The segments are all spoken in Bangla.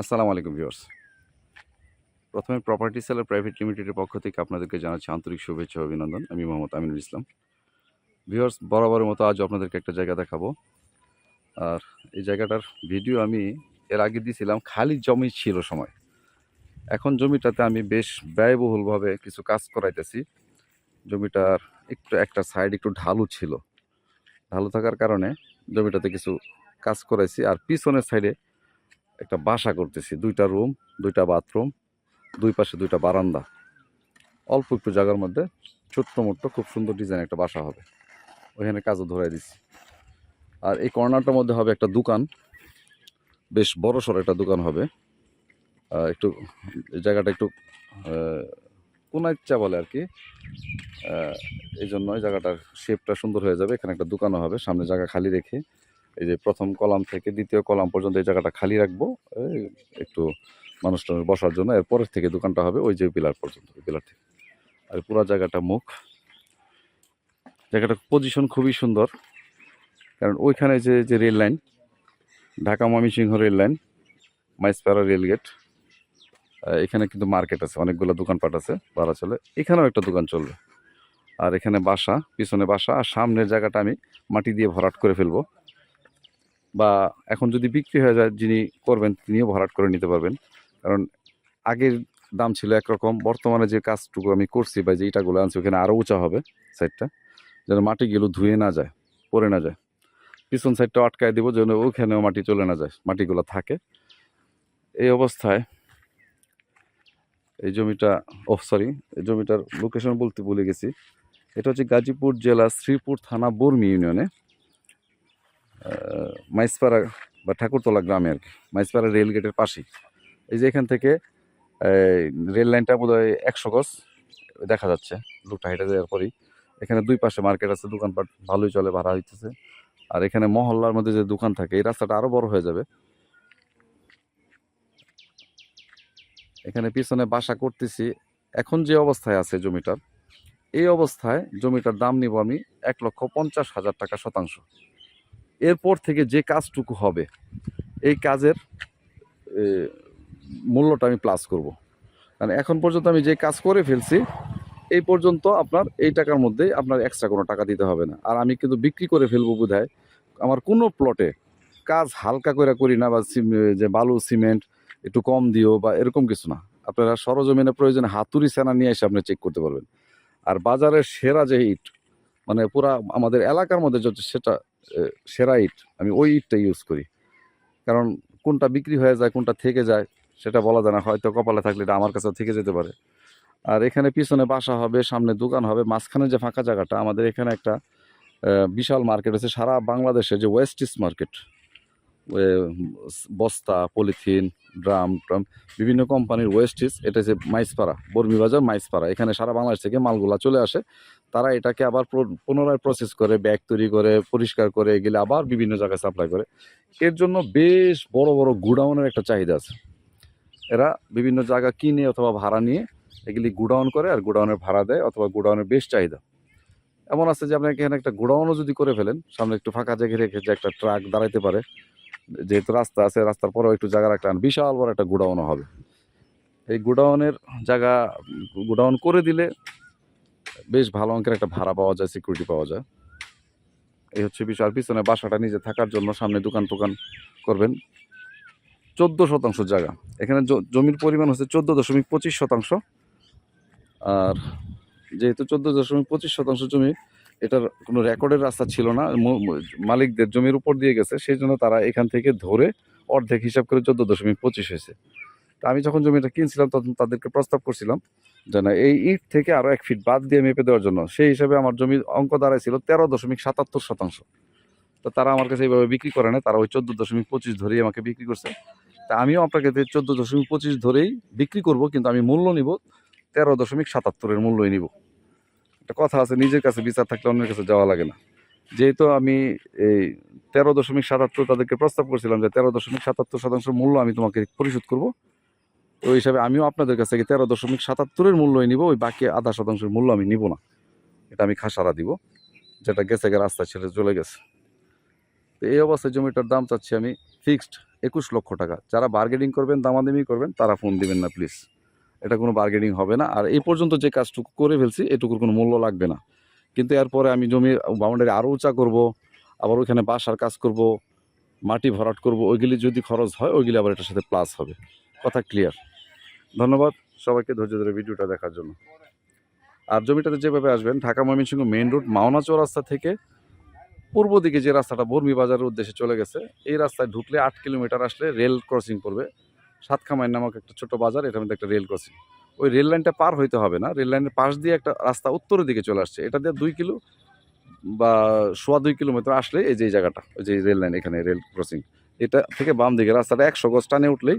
আসসালামু আলাইকুম ভিউয়ার্স। প্রথমে প্রপার্টি সেলার প্রাইভেট লিমিটেডের পক্ষ থেকে আপনাদেরকে জানাচ্ছি আন্তরিক শুভেচ্ছা অভিনন্দন। আমি মোহাম্মদ আমিনুল ইসলাম। ভিউয়ার্স, বরাবরের মতো আজ আপনাদেরকে একটা জায়গা দেখাবো। আর এই জায়গাটার ভিডিও আমি এর আগে দিয়েছিলাম, খালি জমি ছিল সময়। এখন জমিটাতে আমি বেশ ব্যয়বহুলভাবে কিছু কাজ করাইতেছি। জমিটার একটু একটা সাইড একটু ঢালু ছিল। ঢালু থাকার কারণে জমিটাতে কিছু কাজ করাইছি। আর পিছনের সাইডে একটা বাসা করতেছি দুইটা রুম দুইটা বাথরুম দুই পাশে দুইটা বারান্দা। অল্প একটু জায়গার মধ্যে ছোট্ট মোট্ট খুব সুন্দর ডিজাইন একটা বাসা হবে। ওইখানে কাজও ধরাই দিচ্ছি আর এই কর্নারটার মধ্যে হবে একটা দোকান। বেশ বড় সড়ো একটা দোকান হবে। একটু জায়গাটা একটু আহ, কোনাইচ্চা বলে আর কি। এই জন্য জায়গাটার শেপটা সুন্দর হয়ে যাবে। এখানে একটা দোকানও হবে সামনে জায়গা খালি রেখে। এই যে প্রথম কলাম থেকে দ্বিতীয় কলাম পর্যন্ত এই জায়গাটা খালি রাখব একটু মানুষটা বসার জন্য। এরপরের থেকে দোকানটা হবে ওই যে পিলার পর্যন্ত পিলার থেকে। আর পুরো জায়গাটা মুখ। জায়গাটার পজিশন খুবই সুন্দর। কারণ ওইখানে যে যে rail line Dhaka Mymensingh rail line Maispara rail gate এখানে কিন্তু মার্কেট আছে, অনেকগুলো দোকানপাট আছে, ভাড়া চলে। এখানেও একটা দোকান চলবে। আর এখানে বাসা, পিছনে বাসা, আর সামনের জায়গাটা আমি মাটি দিয়ে ভরাট করে ফেলব। বা এখন যদি বিক্রি হয়ে যায় যিনি করবেন তিনিও ভরাট করে নিতে পারবেন। কারণ আগের দাম ছিল একরকম, বর্তমানে যে কাজটুকু আমি করছি বা যে ইটাগুলো আনছি ওখানে আরও উঁচা হবে সাইডটা, যেন মাটিগুলো ধুয়ে না যায়, পড়ে না যায়। পিছন সাইডটা আটকায় দিব যেন ওখানেও মাটি চলে না যায়, মাটিগুলো থাকে। এই অবস্থায় এই জমিটা ও সরি এই জমিটার লোকেশন বলতে ভুলে গেছি। এটা হচ্ছে গাজীপুর জেলা শ্রীপুর থানা বর্মি ইউনিয়নে। মাইসপাড়া বা ঠাকুরতলা গ্রামে আর কি মাইসপাড়া রেল গেটের পাশেই। এই যে এখান থেকে রেল লাইনটা বোধ হয় একশো গজ দেখা যাচ্ছে লোকটা হেঁটে যাওয়ার পরেই। এখানে দুই পাশে মার্কেট আছে, দোকানপাট ভালোই চলে, ভাড়া হইতেছে। আর এখানে মহল্লার মধ্যে যে দোকান থাকে, এই রাস্তাটা আরও বড় হয়ে যাবে। এখানে পিছনে বাসা করতেছি। এখন যে অবস্থায় আছে জমিটার, এই অবস্থায় জমিটার দাম নিব আমি এক লক্ষ পঞ্চাশ হাজার টাকা শতাংশ। এরপর থেকে যে কাজটুকু হবে, এই কাজের মূল্যটা আমি প্লাস করব। কারণ এখন পর্যন্ত আমি যে কাজ করে ফেলছি, এই পর্যন্ত আপনার এই টাকার মধ্যেই আপনার এক্সট্রা কোনো টাকা দিতে হবে না। আর আমি কিন্তু বিক্রি করে ফেলব বোধহয়, আমার কোনো প্লটে কাজ হালকা করে করি না বা যে বালু, সিমেন্ট একটু কম দিও বা এরকম কিছু না। আপনারা সরজমিনে প্রয়োজনে হাতুড়ি সেনা নিয়ে এসে আপনি চেক করতে পারবেন। আর বাজারের সেরা যে ইট মানে পুরা আমাদের এলাকার মধ্যে যত সেটা সেরা ইট। আমি ওই ইটটা ইউজ করি। কারণ কোনটা বিক্রি হয়ে যায়, কোনটা থেকে যায়, সেটা বলা যায় না। হয়তো কপালে থাকলে এটা আমার কাছে থেকে যেতে পারে। আর এখানে পিছনে বাসা হবে, সামনে দোকান হবে, মাঝখানে যে ফাঁকা জায়গাটা, আমাদের এখানে একটা বিশাল মার্কেট আছে। সারা বাংলাদেশে যে ওয়েস্ট ইস্ট মার্কেট বস্তা, পলিথিন, ড্রাম, ট্রাম, বিভিন্ন কোম্পানির ওয়েস্ট ইস এটা হচ্ছে মাইসপাড়া বর্মি বাজার মাইসপাড়া এখানে সারা বাংলাদেশ থেকে মালগুলা চলে আসে। তারা এটাকে আবার পুনরায় প্রসেস করে ব্যাগ তৈরি করে, পরিষ্কার করে, এগুলো আবার বিভিন্ন জায়গায় সাপ্লাই করে। এর জন্য বেশ বড় বড় গুডাউনের একটা চাহিদা আছে। এরা বিভিন্ন জায়গা কিনে অথবা ভাড়া নিয়ে এগুলি গুডাউন করে আর গুডাউনের ভাড়া দেয় অথবা গুডাউনের বেশ চাহিদা। এমন আছে যে আপনাকে এখানে একটা গোডাউনও যদি করে ফেলেন, সামনে একটু ফাঁকা জায়গায় রেখে যে একটা ট্রাক দাঁড়াইতে পারে, যেহেতু রাস্তা আছে, রাস্তার পরেও একটু জায়গা রাখলেন বিশাল বড় একটা গোডাউনও হবে। এই গোডাউনের জায়গা, গোডাউন করে দিলে বেশ ভালো অঙ্কের একটা ভাড়া পাওয়া যায় সিকিউরিটি পাওয়া যায়। এই হচ্ছে বিষয়। আর পিছনে বাসাটা নিজে থাকার জন্য সামনে দোকান টোকান করবেন। চোদ্দ শতাংশ জায়গা। এখানে জমির পরিমাণ হচ্ছে চোদ্দ দশমিক পঁচিশ শতাংশ। আর যেহেতু চোদ্দ দশমিক পঁচিশ শতাংশ জমি, এটার কোনো রেকর্ডের রাস্তা ছিল না। মালিকদের জমির উপর দিয়ে গেছে, সেই জন্য তারা এখান থেকে ধরে অর্ধেক হিসাব করে চোদ্দ দশমিক পঁচিশ হয়েছে। তা আমি যখন জমিটা কিনছিলাম, তখন তাদেরকে প্রস্তাব করছিলাম যে না, এই ইট থেকে আরও এক ফিট বাদ দিয়ে মেপে দেওয়ার জন্য। সেই হিসাবে আমার জমির অঙ্ক দাঁড়াইছিল তেরো দশমিক সাতাত্তর শতাংশ। তো তারা আমার কাছে এইভাবে বিক্রি করে না তারা ওই চোদ্দ দশমিক পঁচিশ ধরেই আমাকে বিক্রি করছে। তা আমিও আপনাকে চোদ্দ দশমিক পঁচিশ ধরেই বিক্রি করব, কিন্তু আমি মূল্য নিব, তেরো দশমিক সাতাত্তরের মূল্যই নিব। একটা কথা আছে, নিজের কাছে বিচার থাকলে অন্যের কাছে যাওয়া লাগে না। যেহেতু আমি এই তেরো দশমিক সাতাত্তর তাদেরকে প্রস্তাব করছিলাম যে তেরো দশমিক সাতাত্তর শতাংশ মূল্য আমি তোমাকে পরিশোধ করব ওই হিসাবে আমিও আপনাদের কাছ থেকে তেরো দশমিক সাতাত্তরের মূল্যই নিব, ওই বাকি আধা শতাংশের মূল্য আমি নিব না। এটা আমি খাসারা দিব, যেটা গেছে গে রাস্তা ছেড়ে চলে গেছে। তো এই অবস্থায় জমিটার দাম চাচ্ছি আমি ফিক্সড একুশ লক্ষ টাকা। যারা বার্গেনিং করবেন, দামাদামি করবেন, তারা ফোন দিবেন না প্লিজ এটা কোনো বার্গেনিং হবে না। আর এই পর্যন্ত যে কাজটুকু করে ফেলছি, এটুকুর কোনো মূল্য লাগবে না। কিন্তু এরপরে আমি জমির বাউন্ডারি আরও উঁচা করব, আবার ওইখানে বাসার কাজ করব, মাটি ভরাট করব, ওইগুলি যদি খরচ হয়, ওইগুলি আবার এটার সাথে প্লাস হবে। কথা ক্লিয়ার ধন্যবাদ সবাইকে ধৈর্য ধরে ভিডিওটা দেখার জন্য। আর জমিটাতে যেভাবে আসবেন, ঢাকা ময়মনসিংহ মেইন রোড মাওনা চৌরাস্তা থেকে পূর্ব দিকে যে রাস্তাটা বর্মি বাজারের উদ্দেশ্যে চলে গেছে, এই রাস্তায় ঢুকলে আট কিলোমিটার আসলে রেল ক্রসিং পড়বে। সাতখামাই নামক একটা ছোট বাজার, এটার মধ্যে একটা রেল ক্রসিং। ওই রেল লাইনটা পার হইতে হবে না, রেল লাইনের পাশ দিয়ে একটা রাস্তা উত্তরের দিকে চলে আসছে। এটা দিয়ে দুই কিলো বা সোয়া দুই কিলোমিটার আসলে এই যে জায়গাটা, ওই যে রেল লাইন এখানে রেল ক্রসিং। এটা থেকে বাম দিকে রাস্তাটা একশো গজ টানে উঠলেই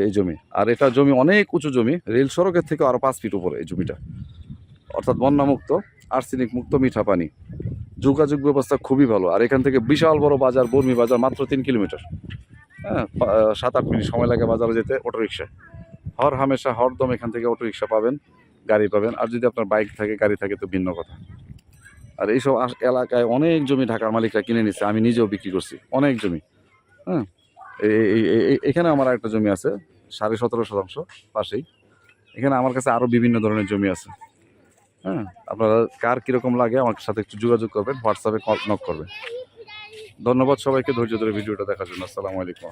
এই জমি। আর এটা জমি অনেক উঁচু জমি, রেল সড়কের থেকে আরও পাঁচ ফিট উপরে এই জমিটা। অর্থাৎ বন্যামুক্ত, আর্সেনিক মুক্ত মিঠা পানি। যোগাযোগ ব্যবস্থা খুবই ভালো। আর এখান থেকে বিশাল বড় বাজার, বর্মি বাজার মাত্র তিন কিলোমিটার। হ্যাঁ সাত আট মিনিট সময় লাগে বাজারে যেতে অটো রিক্সায় হর হামেশা হরদম এখান থেকে অটো রিক্সা পাবেন, গাড়ি পাবেন। আর যদি আপনার বাইক থাকে, গাড়ি থাকে, তো ভিন্ন কথা। আর এইসব এলাকায় অনেক জমি ঢাকার মালিকরা কিনে নিচ্ছে আমি নিজেও বিক্রি করছি। অনেক জমি। হ্যাঁ এখানে আমার একটা জমি আছে, সাড়ে সতেরো শতাংশ পাশেই। এখানে আমার কাছে আরও বিভিন্ন ধরনের জমি আছে। হ্যাঁ আপনারা কার কীরকম লাগে আমার সাথে একটু যোগাযোগ করবেন, হোয়াটসঅ্যাপে নক করবেন। ধন্যবাদ সবাইকে ধৈর্য ধরে ভিডিওটা দেখার জন্য। আসসালামু আলাইকুম।